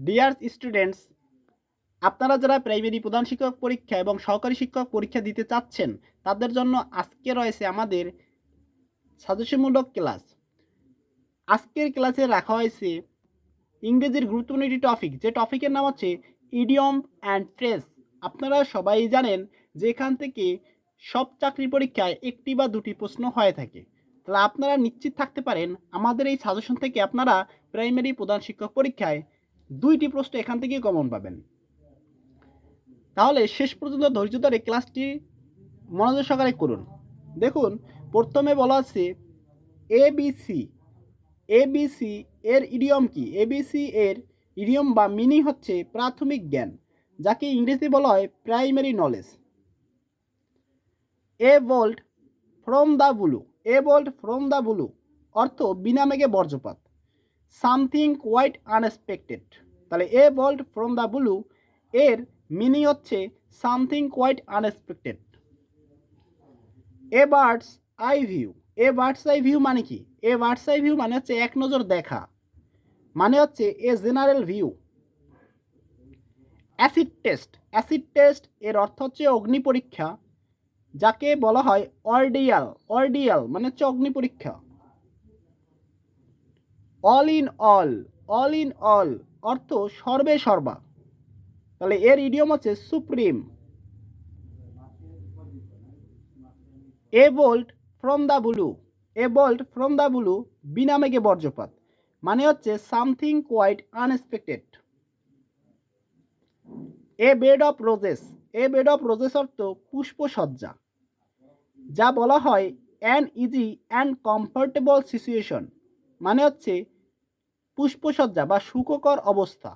Dear students আপনারা যারা primary প্রধান শিক্ষক পরীক্ষা এবং সহকারী শিক্ষক পরীক্ষা দিতে চাচ্ছেন, তাদের জন্য আজকে রয়েছে আমাদের সাজেশনমূলক ক্লাস আজকের ক্লাসে রাখা হয়েছে ইংরেজির গুরুত্বপূর্ণ একটি টপিক যে টপিকের নাম হচ্ছে ইডিয়ম অ্যান্ড ট্রেস আপনারা সবাই জানেন যে এখান থেকে সব চাকরি পরীক্ষায় একটি বা দুটি প্রশ্ন হয়ে থাকে। তাহলে আপনারা নিশ্চিত থাকতে পারেন, আমাদের এই সাজেশন থেকে আপনারা প্রাইমারি প্রধান শিক্ষক পরীক্ষায় দুইটি প্রশ্ন এখান থেকে কমন পাবেন। তাহলে শেষ পর্যন্ত ধৈর্য ধরে ক্লাসটি মনোযোগ সহকারে করুন। দেখুন, প্রথমে বলা আছে এবিসি এবিসি এর ইডিয়ম কি? এ এবিসি এর ইডিয়ম বা মিনি হচ্ছে প্রাথমিক জ্ঞান, যাকে ইংরেজি বলা হয় primary knowledge a volt from the blue a volt from the blue অর্থ বিনা মেঘে বর্জ্যপাত। Something quite unexpected. তাহলে a volt from the blue, এর মিনিং হচ্ছে something quite unexpected. A bird's eye view, a bird's eye view মানে কি? এ bird's eye view মানে হচ্ছে এক নজর দেখা মানে হচ্ছে a general view. Acid test acid test এর অর্থ হচ্ছে অগ্নি পরীক্ষা, যাকে বলা হয় অর্ডিয়াল অর্ডিয়াল মানে হচ্ছে অগ্নি পরীক্ষা। All in all all in all অর্থ সর্বে সর্বা। তাহলে এর ইডিয়ম হচ্ছে supreme a bolt from the blue a bolt from the blue বিনা মেঘে বর্জ্যপাত। মানে হচ্ছে something quite unexpected a bed of roses a bed of roses অর্থ পুষ্পসজ্জা। যা বলা হয় an easy and comfortable situation মানে হচ্ছে পুষ্পসজ্জা বা সুখকর অবস্থা।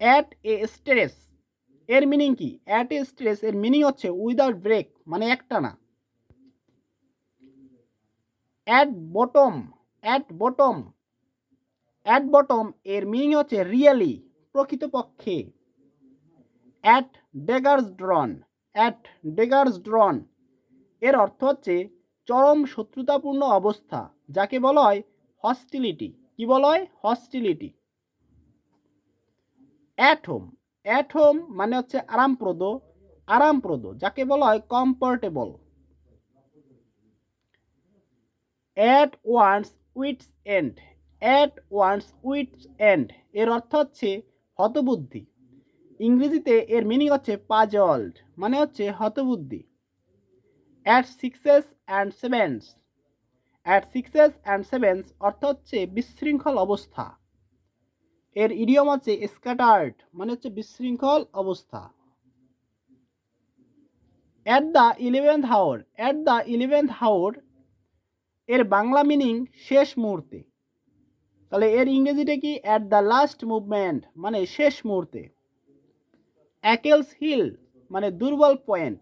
অ্যাট এ স্ট্রেস এর মিনিং কি? অ্যাট এ স্ট্রেস এর মিনিং হচ্ছে উইদাউট ব্রেক মানে একটা না। At bottom at bottom at bottom এর মিনিং হচ্ছে রিয়েলি প্রকৃতপক্ষে। At daggers drawn at daggers drawn এর অর্থ হচ্ছে চরম শত্রুতাপূর্ণ অবস্থা, যাকে বলা হয় হস্টিলিটি কি বলা হয়? Hostility at home at home মানে হচ্ছে আরামপ্রদ আরামপ্রদ, যাকে বলা হয় comfortable at one's wits end at one's wits end এর অর্থ হচ্ছে হতবুদ্ধি। ইংরেজিতে এর মিনিং হচ্ছে পাজল্ড মানে হচ্ছে হতবুদ্ধি। At sixes and sevens at sixes and sevens অর্থ হচ্ছে বিশৃঙ্খল অবস্থা। এর ইডিয়ম হচ্ছে স্ক্যাটার্ড মানে হচ্ছে বিশৃঙ্খল অবস্থা। At the eleventh hour at the eleventh hour এর বাংলা মিনিং শেষ মুহূর্তে। তাহলে এর ইংরেজিটা কি? অ্যাট দ্য লাস্ট মুভমেন্ট মানে শেষ মুহূর্তে। অ্যাকেলস হিল মানে দুর্বল পয়েন্ট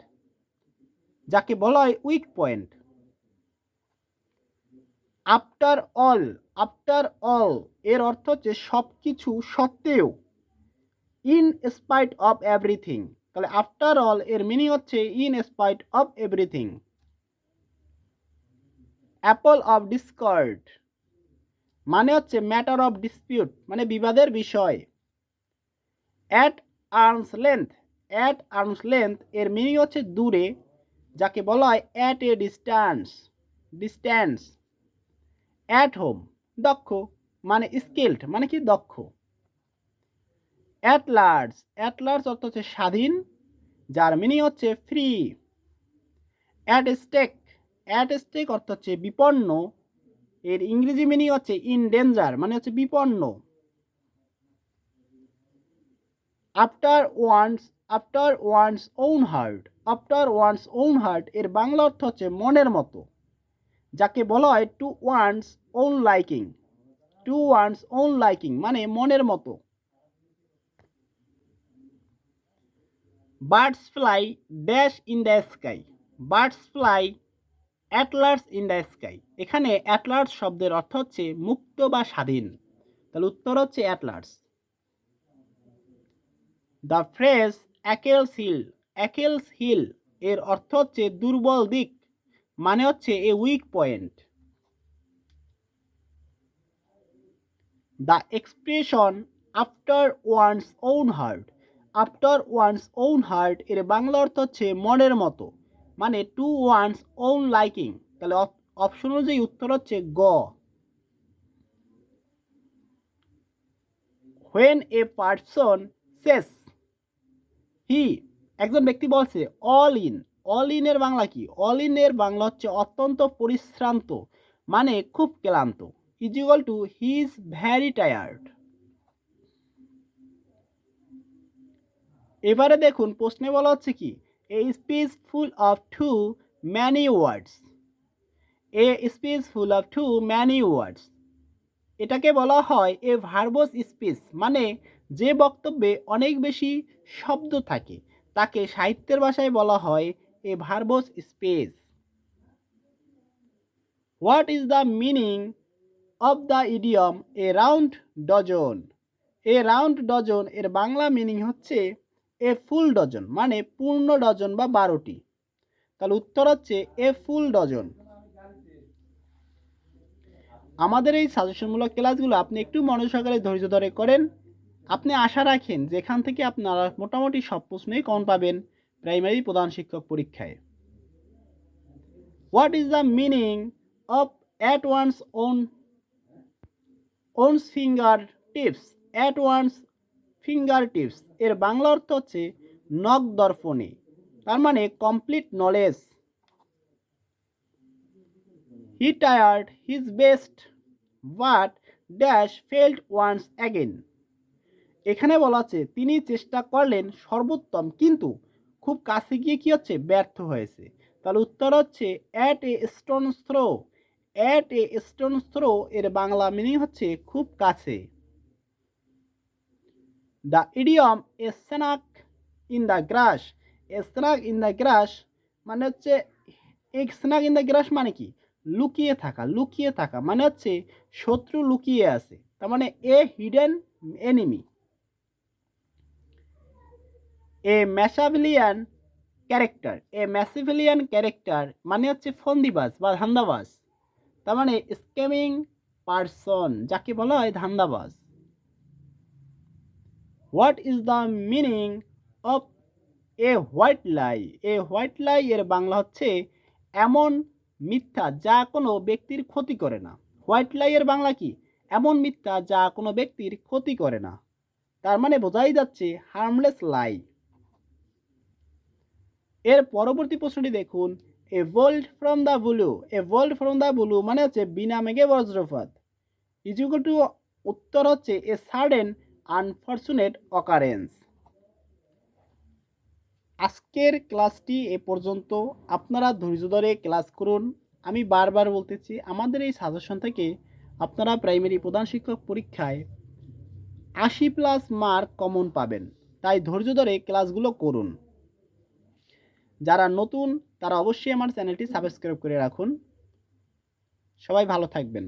যাকে বলা হয় weak point after all after all এর অর্থ হচ্ছে সব কিছু সত্ত্বেও ইন স্পাইট অফ এভরিথিং তাহলে আফটার অল এর মিনিং হচ্ছে in spite of everything apple of discord মানে হচ্ছে ম্যাটার অফ ডিসপিউট মানে বিবাদের বিষয় at arms length at arms length এর মিনিং হচ্ছে দূরে, যাকে বলা হয় at a distance distance at home দক্ষ মানে স্কিল্ড মানে কি দক্ষ? অ্যাট লার্জ অ্যাট লার্জ অর্থ হচ্ছে স্বাধীন, যার মিনিং হচ্ছে free at stake at stake অর্থ হচ্ছে বিপন্ন, এর ইংরেজি মিনিং হচ্ছে ইন ডেঞ্জার মানে হচ্ছে বিপন্ন। After one's after one's own heart after one's own heart এর বাংলা অর্থ হচ্ছে মনের মতো। যাকে বলা হয় to one's own liking. To one's own liking মানে মনের মতো। Birds fly dash in the sky. Birds fly অ্যাটলার্স in the sky. এখানে অ্যাটলার্স শব্দের অর্থ হচ্ছে মুক্ত বা স্বাধীন। তাহলে উত্তর হচ্ছে অ্যাটলার্স। The phrase Achilles heel. Achilles heel এর অর্থ হচ্ছে দুর্বল দিক। মানে হচ্ছে a weak point the expression after one's own heart after one's own heart এর বাংলা অর্থ হচ্ছে মনের মতো। মানে টু ওয়ান্স ওন লাইকিং তাহলে অপশন অনুযায়ী উত্তর হচ্ছে গ। হোয়েন এ পার্সন সেস হি একজন ব্যক্তি বলছে অল ইন অল ইনের বাংলা কি? অল ইনের বাংলা হচ্ছে অত্যন্ত পরিশ্রান্ত মানে খুব ক্লান্ত। Is equal to he is very tired এবারে দেখুন, প্রশ্নে বলা হচ্ছে কি? A speech full of too many words a speech full of too many words এটাকে বলা হয় এ ভার্বস স্পিচ মানে যে বক্তব্যে অনেক বেশি শব্দ থাকে, তাকে সাহিত্যের ভাষায় বলা হয় a verbose speech what is the meaning of the idiom a round dozen a round dozen এর বাংলা মিনিং হচ্ছে এ ফুল ডজন মানে পূর্ণ ডজন বা বারোটি। তাহলে উত্তর হচ্ছে এ ফুল ডজন আমাদের এই সাজেশনমূলক ক্লাসগুলো আপনি একটু মনোসহকারে ধৈর্য ধরে করেন। আপনি আশা রাখেন যে এখান থেকে আপনারা মোটামুটি সব প্রশ্নই কম পাবেন। প্রাইমারি প্রধান শিক্ষক পরীক্ষায়। What is the meaning of at one's own one's finger tips at one's finger tips এর বাংলা অর্থ হচ্ছে নখ দর্পণে, তার মানে complete knowledge he tired his best but dash failed once again এখানে বলা আছে তিনি চেষ্টা করলেন সর্বোত্তম, কিন্তু খুব কাছে গিয়ে কি হচ্ছে? ব্যর্থ হয়েছে। তাহলে উত্তর হচ্ছে at a stone throw at a stone throw এর বাংলা মিনিং হচ্ছে খুব কাছে। The idiom a snake in the grass a snake in the grass মানে হচ্ছে এক স্নাক ইন দ্য গ্রাস মানে কি? লুকিয়ে থাকা লুকিয়ে থাকা মানে হচ্ছে শত্রু লুকিয়ে আছে। তার মানে a hidden enemy a Machiavellian character a Machiavellian character মানে হচ্ছে ফন্দিবাজ বা ধান্দাবাজ। তার মানে স্ক্যামিং পারসন, যাকে বলা হয় ধান্দাবাজ। What is the meaning of a white lie a white lie এর বাংলা হচ্ছে এমন মিথ্যা যা কোনো ব্যক্তির ক্ষতি করে না। হোয়াইট লাই এর বাংলা কি? এমন মিথ্যা যা কোনো ব্যক্তির ক্ষতি করে না। তার মানে বোঝাই যাচ্ছে হার্মলেস লাই এর পরবর্তী প্রশ্নটি দেখুন। A bolt from the blue a bolt from the blue মানে হচ্ছে বিনা মেঘে বজ্রপাত। ইজুকাল টু উত্তর হচ্ছে এ সাডেন আনফর্চুনেট অকারেন্স আজকের ক্লাসটি এ পর্যন্ত। আপনারা ধৈর্য ধরে ক্লাস করুন। আমি বারবার বলতেছি, আমাদের এই সাজেশন থেকে আপনারা প্রাইমারি প্রধান শিক্ষক পরীক্ষায় আশি প্লাস মার্ক কমন পাবেন। তাই ধৈর্য ধরে ক্লাসগুলো করুন। যারা নতুন তারা অবশ্যই আমার চ্যানেলটি সাবস্ক্রাইব করে রাখুন। সবাই ভালো থাকবেন।